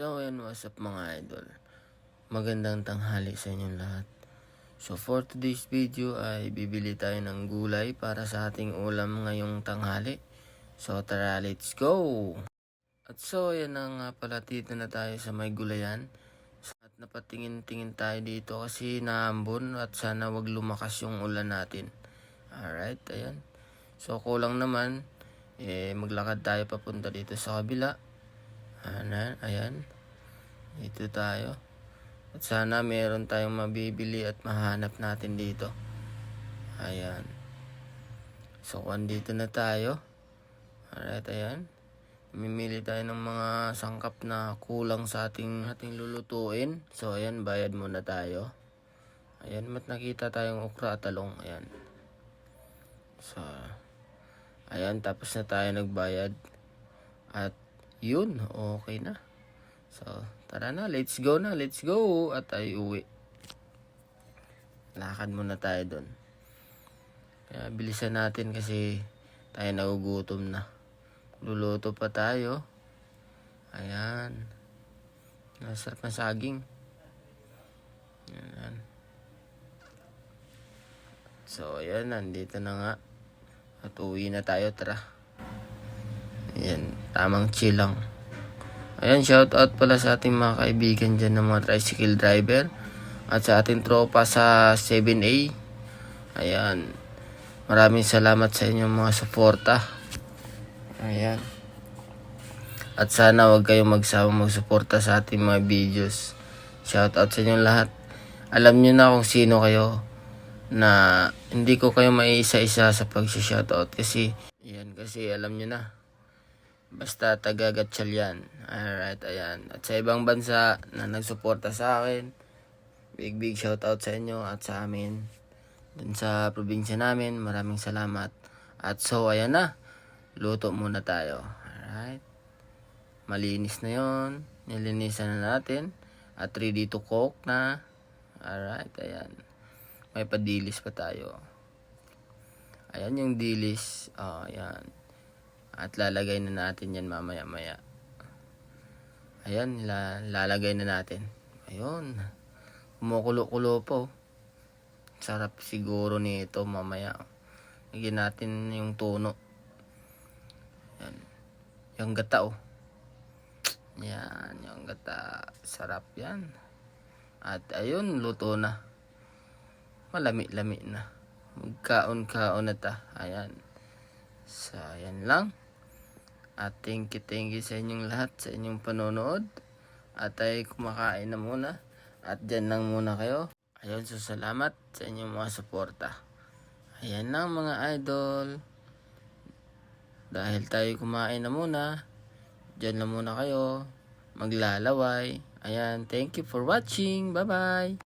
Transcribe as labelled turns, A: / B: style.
A: So, ayan, what's up mga idol? Magandang tanghali sa inyong lahat. So, for today's video ay bibili tayo ng gulay para sa ating ulam ngayong tanghali. So, tara, let's go! At so, ayan na nga pala, dito na tayo sa may gulayan. At napatingin-tingin tayo dito kasi naambon at sana wag lumakas yung ulan natin. Alright, ayan. So, kulang naman, eh, maglakad tayo papunta dito sa kabila. Ayan, ayan. Dito tayo. At sana meron tayong mabibili at mahanap natin dito. Ayan. So, dito na tayo. Alright, ayan. Mimili tayo ng mga sangkap na kulang sa ating, ating lulutuin. So, ayan, bayad muna tayo. Ayan, mat nakita tayong okra at talong. Ayan. So, ayan, tapos na tayo nagbayad. At, yun, okay na. So, tara na, let's go na, let's go. At ay uwi. Lakad muna tayo doon. Kaya bilisan natin kasi tayo nagugutom na. Luluto pa tayo. Ayan. Nasarap na saging. Ayan. So, ayan, nandito na nga. At uwi na tayo, tara. Tamang chill lang. Ayan, shout out pala sa ating mga kaibigan dyan ng mga tricycle driver. At sa ating tropa sa 7A. Ayan. Maraming salamat sa inyong mga suporta. Ayan. At sana wag kayong magsawang magsuporta sa ating mga videos. Shout out sa inyong lahat. Alam nyo na kung sino kayo na hindi ko kayo maiisa-isa sa pag-shoutout kasi yan kasi alam nyo na basta taga Gatchal yan. Alright ayan. At sa ibang bansa na nagsuporta sa akin big big shoutout sa inyo at sa amin. Dun sa probinsya namin maraming salamat. At so ayan na. Luto muna tayo. Alright. Malinis na yon nilinisan na natin. At ready to cook na. Alright ayan. May padilis pa tayo. Ayan yung dilis. Oh, ayan. At lalagay na natin yan mamaya-maya. Ayan, la lalagay na natin. Ayun. Kumukulo-kulo po. Sarap siguro nito mamaya. Lagyan natin yung tuno. Ayan. Yung gata oh. Yan, yung gata. Sarap yan. At ayun, luto na malami-lami na. Magkaon-kaon na ta. Ayan. So, ayan lang. At thank you, thank you sa inyong lahat, sa inyong panonood. At ay kumakain na muna. At dyan lang muna kayo. Ayun, so salamat sa inyong mga suporta. Ayan lang mga idol. Dahil tayo kumain na muna, dyan lang muna kayo. Maglalaway. Ayan, thank you for watching. Bye-bye.